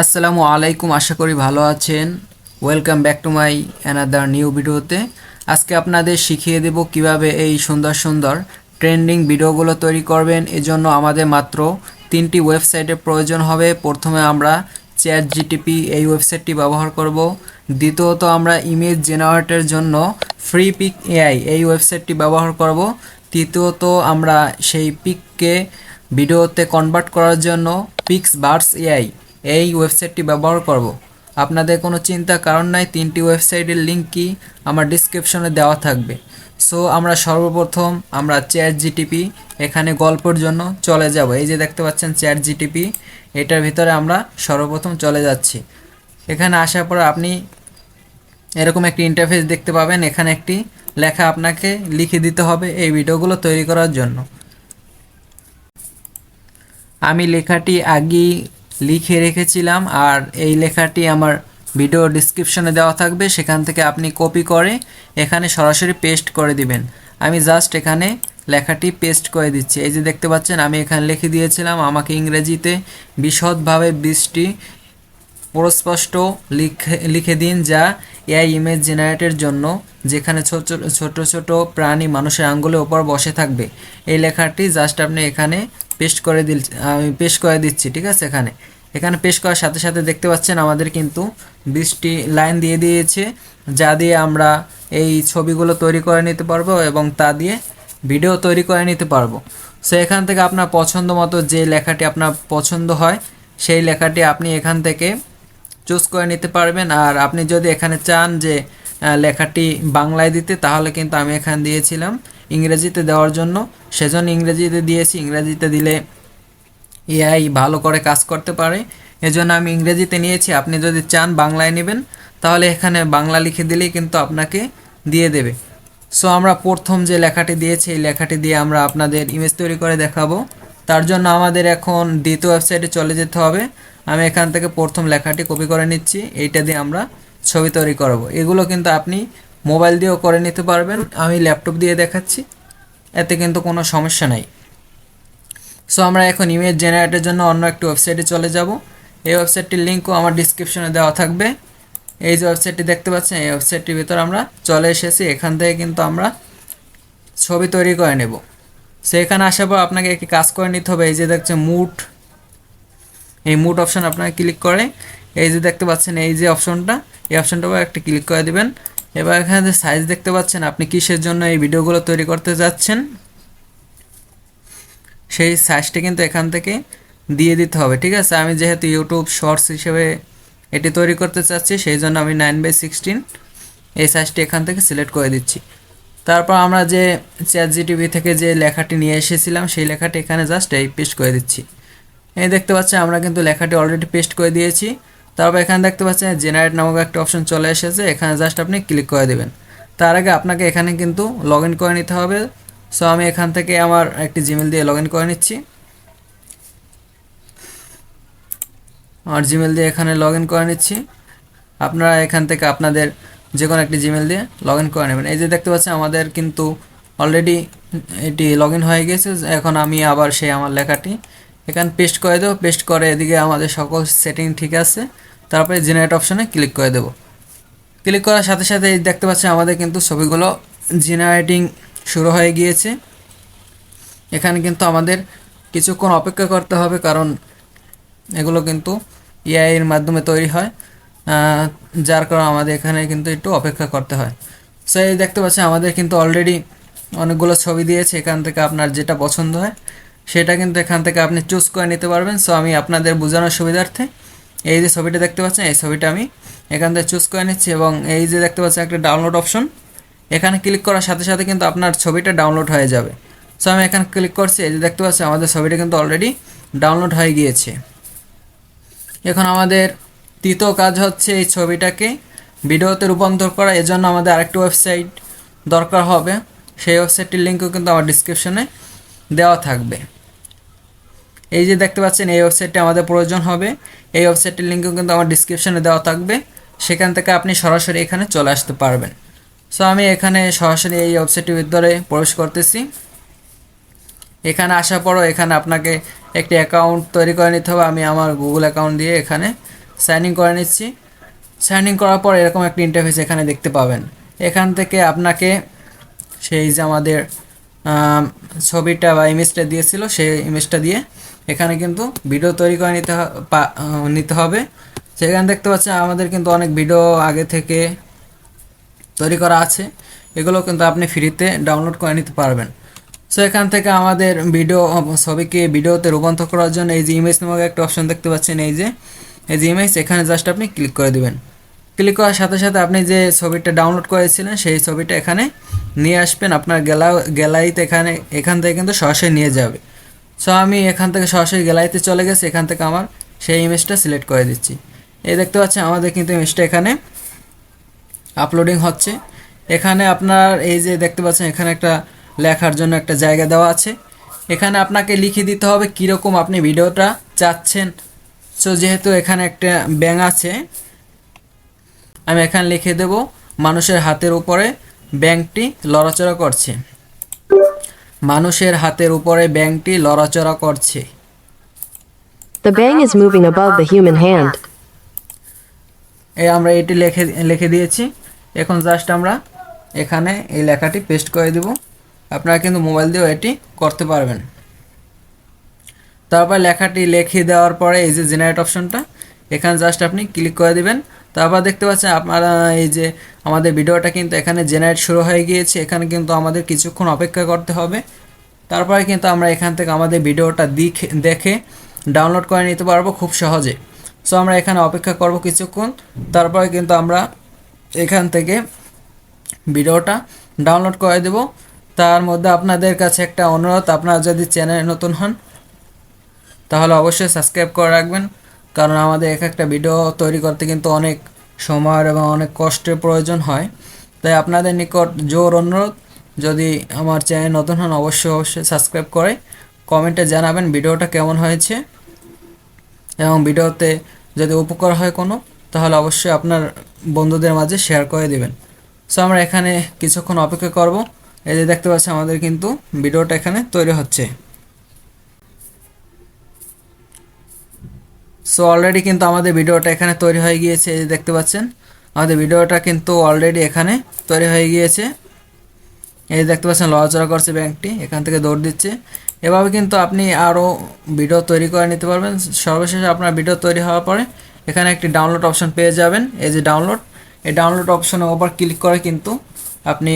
আসসালামু আলাইকুম, আশা করি ভালো আছেন। Welcome back to my another new ভিডিওতে। আজকে আপনাদের শিখিয়ে দেব কীভাবে এই সুন্দর সুন্দর ট্রেন্ডিং ভিডিওগুলো তৈরি করবেন। এজন্য আমাদের মাত্র তিনটি ওয়েবসাইটের প্রয়োজন হবে। প্রথমে আমরা চ্যাট জিটিপি এই ওয়েবসাইটটি ব্যবহার করব। দ্বিতীয়ত আমরা ইমেজ জেনারেটের জন্য ফ্রি পিক এআই এই ওয়েবসাইটটি ব্যবহার করব। তৃতীয়ত আমরা সেই পিককে ভিডিওতে কনভার্ট করার জন্য পিক্স বার্স এআই এই ওয়েবসাইটটি ব্যবহার করব। আপনাদের কোনো চিন্তা, কারণ নাই, তিনটি ওয়েবসাইটের লিঙ্ক কি আমার ডিসক্রিপশনে দেওয়া থাকবে। সো, আমরা সর্বপ্রথম আমরা চ্যাট জিটিপি এখানে গল্পের জন্য চলে যাব। এই যে দেখতে পাচ্ছেন চ্যাট জিটিপি এটার ভিতরে আমরা সর্বপ্রথম চলে যাচ্ছি। এখানে আসার পর আপনি এরকম একটি ইন্টারফেস দেখতে পাবেন। এখানে একটি লেখা আপনাকে লিখে দিতে হবে এই ভিডিওগুলো তৈরি করার জন্য। আমি লেখাটি আগেই লিখে রেখেছিলাম আর এই লেখাটি আমার ভিডিও ডিসক্রিপশনে দেওয়া থাকবে, সেখান থেকে আপনি কপি করে এখানে সরাসরি পেস্ট করে দিবেন। আমি জাস্ট এখানে লেখাটি পেস্ট করে দিচ্ছি। এই যে দেখতে পাচ্ছেন, আমি এখানে লিখে দিয়েছিলাম, আমাকে ইংরেজিতে বিশদভাবে বৃষ্টি প্রস্পষ্ট লিখে লিখে দিন যা এআই ইমেজ জেনারেটের জন্য, যেখানে ছোট ছোট ছোট প্রাণী মানুষের আঙ্গুলের ওপর বসে থাকবে। এই লেখাটি জাস্ট আপনি এখানে পেস্ট করে দিল, আমি পেস্ট করে দিচ্ছি, ঠিক আছে? এখানে এখানে পেশ করার সাথে সাথে দেখতে পাচ্ছেন আমাদের কিন্তু বিশটি লাইন দিয়ে দিয়েছে, যা দিয়ে আমরা এই ছবিগুলো তৈরি করে নিতে পারব এবং তা দিয়ে ভিডিও তৈরি করে নিতে পারব। সো এখান থেকে আপনার পছন্দ মতো যে লেখাটি আপনার পছন্দ হয়, সেই লেখাটি আপনি এখান থেকে চুজ করে নিতে পারবেন। আর আপনি যদি এখানে চান যে লেখাটি বাংলায় দিতে, তাহলে কিন্তু আমি এখানে দিয়েছিলাম ইংরেজিতে দেওয়ার জন্য। সেজন্য ইংরেজিতে দিয়েছি। ইংরেজিতে দিলে এআই ভালো করে কাজ করতে পারে। এজন্য আমি ইংরেজিতে নিয়েছি, আপনি যদি চান বাংলায় নেবেন, তাহলে এখানে বাংলা লিখে দিলেই কিন্তু আপনাকে দিয়ে দেবে। সো আমরা প্রথম যে লেখাটি দিয়েছি, এই লেখাটি দিয়ে আমরা আপনাদের ইমেজ তৈরি করে দেখাবো। তার জন্য আমাদের এখন দ্বিতীয় ওয়েবসাইটে চলে যেতে হবে। আমি এখান থেকে প্রথম লেখাটি কপি করে নিচ্ছি, এইটা দিয়ে আমরা ছবি তৈরি করব। এগুলো কিন্তু আপনি মোবাইল দিয়েও করে নিতে পারবেন। আমি ল্যাপটপ দিয়ে দেখাচ্ছি, এতে কিন্তু কোনো সমস্যা নাই। সো আমরা এখন ইমেজ জেনারেটের জন্য অন্য একটি ওয়েবসাইটে চলে যাব। এই ওয়েবসাইটটির লিঙ্কও আমার ডিসক্রিপশনে দেওয়া থাকবে। এই যে ওয়েবসাইটটি দেখতে পাচ্ছেন, এই ওয়েবসাইটটির ভিতর আমরা চলে এসেছি। এখান থেকে কিন্তু আমরা ছবি তৈরি করে নেব। সো এখানে আসার পর আপনাকে একটি কাজ করে নিতে হবে। এই যে দেখছেন মুড এই মুড অপশন আপনাকে ক্লিক করে। এই যে দেখতে পাচ্ছেন, এই যে অপশনটা এই অপশনটাও একটা ক্লিক করে দেবেন। এবার এখানে সাইজ দেখতে পাচ্ছেন, আপনি কিসের জন্য এই ভিডিওগুলো তৈরি করতে যাচ্ছেন? সেই সাইজটি কিন্তু এখান থেকে দিয়ে দিতে হবে, ঠিক আছে? আমি যেহেতু ইউটিউব শর্টস হিসেবে এটি তৈরি করতে চাচ্ছি, সেই জন্য আমি নাইন বাই সিক্সটিন এই সাইজটি এখান থেকে সিলেক্ট করে দিচ্ছি। তারপর আমরা যে চ্যাট জিটিভি থেকে যে লেখাটি নিয়ে এসেছিলাম, সেই লেখাটি এখানে জাস্ট এই পেস্ট করে দিচ্ছি। এই দেখতে পাচ্ছেন, আমরা কিন্তু লেখাটি অলরেডি পেস্ট করে দিয়েছি। তারপর এখানে দেখতে পাচ্ছেন জেনারেট নামক একটা অপশন চলে এসেছে, এখানে জাস্ট আপনি ক্লিক করে দেবেন। তার আগে আপনাকে এখানে কিন্তু লগ ইন করে নিতে হবে। সো আমি এখান থেকে আমার একটি জিমেল দিয়ে লগ ইন করে নিচ্ছি। আমার জিমেল দিয়ে এখানে লগ ইন করে নিচ্ছি। আপনারা এখান থেকে আপনাদের যে কোনো একটি জিমেল দিয়ে লগ ইন করে নেবেন। এই যে দেখতে পাচ্ছেন, আমাদের কিন্তু অলরেডি এটি লগ ইন হয়ে গেছে। এখন আমি আবার সেই আমার লেখাটি এখানে পেস্ট করে দেবো। পেস্ট করে এদিকে আমাদের সকল সেটিং ঠিক আছে। তারপরে জেনারেট অপশনে ক্লিক করে দেবো। ক্লিক করার সাথে সাথে দেখতে পাচ্ছেন, আমাদের কিন্তু ছবিগুলো জেনারেটিং শুরু হয়ে গিয়েছে। এখানে কিন্তু আমাদের কিছুক্ষণ অপেক্ষা করতে হবে কারণ এগুলো কিন্তু এআই এর মাধ্যমে তৈরি হয় যার কারণে আমাদের এখানে কিন্তু একটু অপেক্ষা করতে হয়। সো এই দেখতে পাচ্ছেন, আমাদের কিন্তু অলরেডি অনেকগুলো ছবি দিয়েছে। এখান থেকে আপনার যেটা পছন্দ হয়, সেটা কিন্তু এখান থেকে আপনি চুজ করে নিতে পারবেন। সো আমি আপনাদের বোঝানোর সুবিধার্থে এই যে ছবিটা দেখতে পাচ্ছেন, এই ছবিটা আমি এখান থেকে চুজ করে নিচ্ছি এবং এই যে দেখতে পাচ্ছেন, একটা ডাউনলোড অপশন এখানে ক্লিক করার সাথে সাথে কিন্তু আপনার ছবিটা ডাউনলোড হয়ে যাবে। সো আমি এখানে ক্লিক করছি, এই যে দেখতে পাচ্ছি আমাদের ছবিটা কিন্তু অলরেডি ডাউনলোড হয়ে গিয়েছে। এখন আমাদের তৃতীয় কাজ হচ্ছে এই ছবিটাকে ভিডিওতে রূপান্তর করা, এজন্য আমাদের আরেকটি ওয়েবসাইট দরকার হবে। সেই ওয়েবসাইটটির লিঙ্কও কিন্তু আমার ডিসক্রিপশনে দেওয়া থাকবে। এই যে দেখতে পাচ্ছেন, এই ওয়েবসাইটটি আমাদের প্রয়োজন হবে। এই ওয়েবসাইটের লিঙ্কও কিন্তু আমার ডিসক্রিপশনে দেওয়া থাকবে। সেখান থেকে আপনি সরাসরি এখানে চলে আসতে পারবেন। সো আমি এখানে সরাসরি এই ওয়েবসাইটের ভিতরে প্রবেশ করতেছি। এখানে আসার পরও এখানে আপনাকে একটি অ্যাকাউন্ট তৈরি করে নিতে হবে। আমি আমার গুগল অ্যাকাউন্ট দিয়ে এখানে সাইন ইন করে নিচ্ছি। সাইন ইন করার পর এরকম একটি ইন্টারফেস এখানে দেখতে পাবেন। এখান থেকে আপনাকে সেই যে আমাদের ছবিটা বা ইমেজটা দিয়েছিল, সেই ইমেজটা দিয়ে এখানে কিন্তু ভিডিও তৈরি করে নিতে নিতে হবে। সেখানে দেখতে পাচ্ছেন আমাদের কিন্তু অনেক ভিডিও আগে থেকে তৈরি করা আছে। এগুলো কিন্তু আপনি ফ্রিতে ডাউনলোড করে নিতে পারবেন। সো এখান থেকে আমাদের ভিডিও ছবিকে ভিডিওতে রূপান্তর করার জন্য এই যে ইমেজ নামক একটা অপশন দেখতে পাচ্ছেন। এই যে এই যে ইমেজ এখানে জাস্ট আপনি ক্লিক করে দিবেন। ক্লিক করার সাথে সাথে আপনি যে ছবিটা ডাউনলোড করেছিলেন, সেই ছবিটা এখানে নিয়ে আসবেন। আপনার গ্যালা গ্যালারিতে এখানে, এখান থেকে কিন্তু সরাসরি নিয়ে যাবে। সো আমি এখান থেকে সরাসরি গ্যালারিতে চলে গেছি। এখান থেকে আমার সেই ইমেজটা সিলেক্ট করে দিচ্ছি। এই দেখতে পাচ্ছেন, আমাদের কিন্তু ইমেজটা এখানে আপলোডিং হচ্ছে। এখানে আপনার এই যে দেখতে পাচ্ছেন এখানে একটা লেখার জন্য একটা জায়গা দেওয়া আছে। এখানে আপনাকে লিখে দিতে হবে কীরকম আপনি ভিডিওটা চাচ্ছেন। সো যেহেতু এখানে একটা ব্যাং আছে আমি এখানে লিখে দেব মানুষের হাতের উপরে ব্যাংকটি লড়াচড়া করছে। মানুষের হাতের উপরে ব্যাংকটি লড়াচড়া করছে। The bang is moving above the human hand. এই আমরা এটি লিখে লিখে দিয়েছি। এখন জাস্ট আমরা এখানে এই লেখাটি পেস্ট করে দেব। আপনারা কিন্তু মোবাইল দিয়েও এটি করতে পারবেন। তারপর লেখাটি লিখে দেওয়ার পরে এই যে জেনারেট অপশনটা এখানে জাস্ট আপনি ক্লিক করে দেবেন। তারপর দেখতে পাচ্ছেন আপনারা এই যে আমাদের ভিডিওটা কিন্তু এখানে জেনারেট শুরু হয়ে গিয়েছে। এখানে কিন্তু আমাদের কিছুক্ষণ অপেক্ষা করতে হবে। তারপরে কিন্তু আমরা এখান থেকে আমাদের ভিডিওটা দেখে ডাউনলোড করে নিতে পারব খুব সহজে। সো আমরা এখানে অপেক্ষা করব কিছুক্ষণ। তারপরে কিন্তু আমরা এখান থেকে ভিডিওটা ডাউনলোড করে দেব। তার মধ্যে আপনাদের কাছে একটা অনুরোধ, আপনারা যদি চ্যানেলে নতুন হন, তাহলে অবশ্যই সাবস্ক্রাইব করে রাখবেন। কারণ আমাদের এক একটা ভিডিও তৈরি করতে কিন্তু অনেক সময়ের এবং অনেক কষ্টের প্রয়োজন হয়। তাই আপনাদের নিকট জোর অনুরোধ, যদি আমার চ্যানেল নতুন হন, অবশ্যই অবশ্যই সাবস্ক্রাইব করে কমেন্টে জানাবেন ভিডিওটা কেমন হয়েছে। এবং ভিডিওতে যদি উপকার হয় কোনো তাহলে অবশ্যই আপনার বন্ধুদের মাঝে শেয়ার করে দিবেন। সো আমরা এখানে কিছুক্ষণ অপেক্ষা করব। এই যে দেখতে পাচ্ছি আমাদের কিন্তু ভিডিওটা এখানে তৈরি হচ্ছে। সো অলরেডি কিন্তু আমাদের ভিডিওটা এখানে তৈরি হয়ে গিয়েছে, এই যে দেখতে পাচ্ছেন। আমাদের ভিডিওটা কিন্তু অলরেডি এখানে তৈরি হয়ে গিয়েছে। এই যে দেখতে পাচ্ছেন, লড়াচড়া করছে ব্যাংকটি, এখান থেকে দৌড় দিচ্ছে। এভাবে কিন্তু আপনি আরও ভিডিও তৈরি করে নিতে পারবেন। সর্বশেষে আপনার ভিডিও তৈরি হওয়ার পরে এখানে একটি ডাউনলোড অপশন পেয়ে যাবেন। এই যে ডাউনলোড এই ডাউনলোড অপশনের ওপর ক্লিক করে কিন্তু আপনি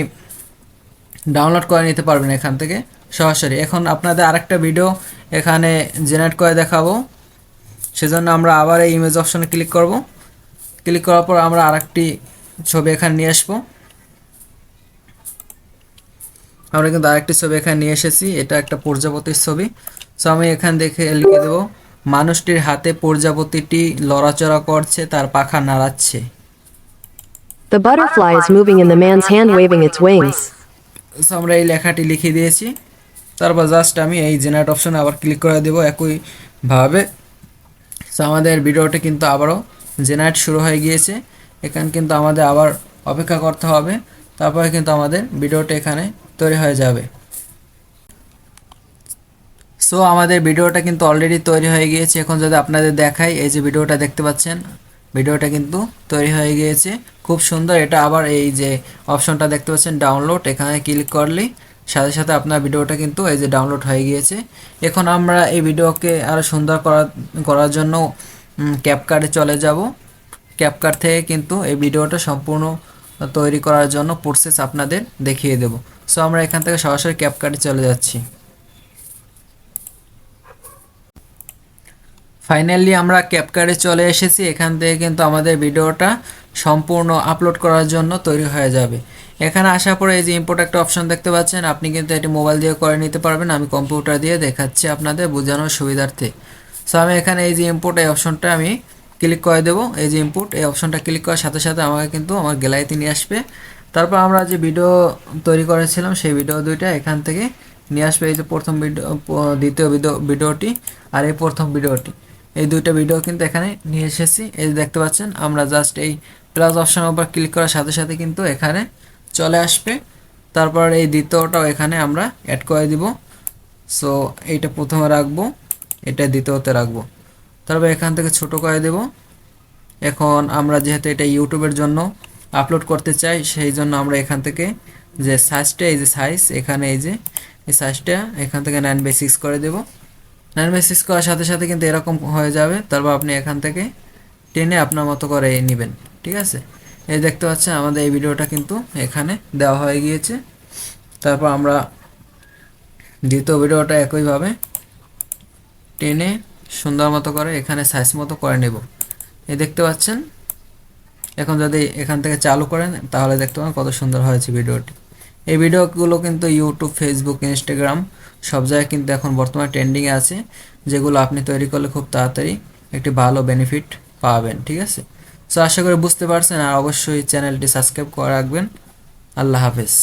ডাউনলোড করে নিতে পারবেন এখান থেকে সরাসরি। এখন আপনাদের আরেকটা ভিডিও এখানে জেনারেট করে দেখাবো। সেজন্য আমরা আবার এই ইমেজ অপশনে ক্লিক করব। ক্লিক করার পর আমরা আরেকটি ছবি এখানে নিয়ে আসব। আমরা কিন্তু আরেকটি ছবি এখানে নিয়ে এসেছি। এটা একটা প্রজাপতির ছবি। সো আমি এখান দেখে লিখে দেব মানুষটির হাতে প্রজাপতিটি লড়াচড়া করছে তার পাখা নাড়াচ্ছে। The butterfly is moving in the man's hand, waving its wings. So আমরা এই লেখাটি লিখে দিয়েছি। তারপর জাস্ট আমি এই জেনারেট অপশনে আবার ক্লিক করে দেবো একইভাবে সো আমাদের ভিডিওটি কিন্তু আবারও জেনারেট শুরু হয়ে গিয়েছে। এখানে কিন্তু আমাদের আবার অপেক্ষা করতে হবে। তারপরে কিন্তু আমাদের ভিডিওটা এখানে তৈরি হয়ে যাবে। সো আমাদের ভিডিওটা কিন্তু অলরেডি তৈরি হয়ে গিয়েছে। এখন যদি আপনাদের দেখাই, এই যে ভিডিওটা দেখতে পাচ্ছেন, ভিডিওটা কিন্তু তৈরি হয়ে গিয়েছে। খুব সুন্দর, এটা আবার এই যে অপশনটা দেখতে পাচ্ছেন ডাউনলোড এখানে ক্লিক করলেই সাথে সাথে আপনার ভিডিওটা কিন্তু এই যে ডাউনলোড হয়ে গিয়েছে। এখন আমরা এই ভিডিওকে আরও সুন্দর করার করার জন্য ক্যাপকার্টে চলে যাব। ক্যাপকার্ট থেকে কিন্তু এই ভিডিওটা সম্পূর্ণ তৈরি করার জন্য প্রসেস আপনাদের দেখিয়ে দেব। সো আমরা এখান থেকে সরাসরি ক্যাপকার্টে চলে যাচ্ছি। ফাইনালি আমরা ক্যাপকার্টে চলে এসেছি। এখান থেকে কিন্তু আমাদের ভিডিওটা সম্পূর্ণ আপলোড করার জন্য তৈরি হয়ে যাবে। এখানে আসার পরে এই যে ইম্পোর্ট একটা অপশন দেখতে পাচ্ছেন, আপনি কিন্তু এটি মোবাইল দিয়ে করে নিতে পারবেন। আমি কম্পিউটার দিয়ে দেখাচ্ছি আপনাদের বোঝানোর সুবিধার্থে। সো আমি এখানে এই যে ইম্পোর্ট এই অপশনটা আমি ক্লিক করে দেবো। এই যে ইম্পোর্ট এই অপশনটা ক্লিক করার সাথে সাথে আমাকে কিন্তু আমার গ্যালারিতে নিয়ে আসবে। তারপর আমরা যে ভিডিও তৈরি করেছিলাম, সেই ভিডিও দুইটা এখান থেকে নিয়ে আসবে। এই যে প্রথম ভিডিও দ্বিতীয় ভিডিও ভিডিওটি আর এই প্রথম ভিডিওটি এই দুইটা ভিডিও কিন্তু এখানে নিয়ে এসেছি। এই যে দেখতে পাচ্ছেন, আমরা জাস্ট এই প্লাস অপশনের উপর ক্লিক করার সাথে সাথে কিন্তু এখানে চলে আসবে। তারপর এই দ্বিতীয়টাও এখানে আমরা অ্যাড করে দিব। সো এইটা প্রথমে রাখব, এটা দ্বিতীয়তে রাখব। তারপর এখান থেকে ছোট করে দেব। এখন আমরা যেহেতু এটা ইউটিউবের জন্য আপলোড করতে চাই, সেই জন্য আমরা এখান থেকে যে সাইজটা এই যে সাইজ এখানে এই যে এই সাইজটা এখান থেকে নাইন বাই সিক্স করে দেব। নাইন বাই সিক্স করার সাথে সাথে কিন্তু এরকম হয়ে যাবে। তারপর আপনি এখান থেকে টেনে আপনার মতো করে নেবেন, ঠিক আছে? এই দেখতে পাচ্ছেন, আমাদের এই ভিডিওটা কিন্তু এখানে দেওয়া হয়ে গিয়েছে। তারপর আমরা দ্বিতীয় ভিডিওটা একইভাবে টেনে সুন্দর মতো করে এখানে সাইজ মতো করে নেব। এই দেখতে পাচ্ছেন? এখন যদি এখান থেকে চালু করেন, তাহলে দেখতে পাবেন কত সুন্দর হয়েছে ভিডিওটি। এই ভিডিওগুলো কিন্তু ইউটিউব ফেসবুক ইনস্টাগ্রাম সব জায়গায় কিন্তু এখন বর্তমানে ট্রেন্ডিংয়ে আছে, যেগুলো আপনি তৈরি করলে খুব তাড়াতাড়ি একটি ভালো বেনিফিট পাবেন, ঠিক আছে? সো আশা করি বুঝতে পারছেন, আর অবশ্যই চ্যানেলটি সাবস্ক্রাইব করে রাখবেন। আল্লাহ হাফেজ।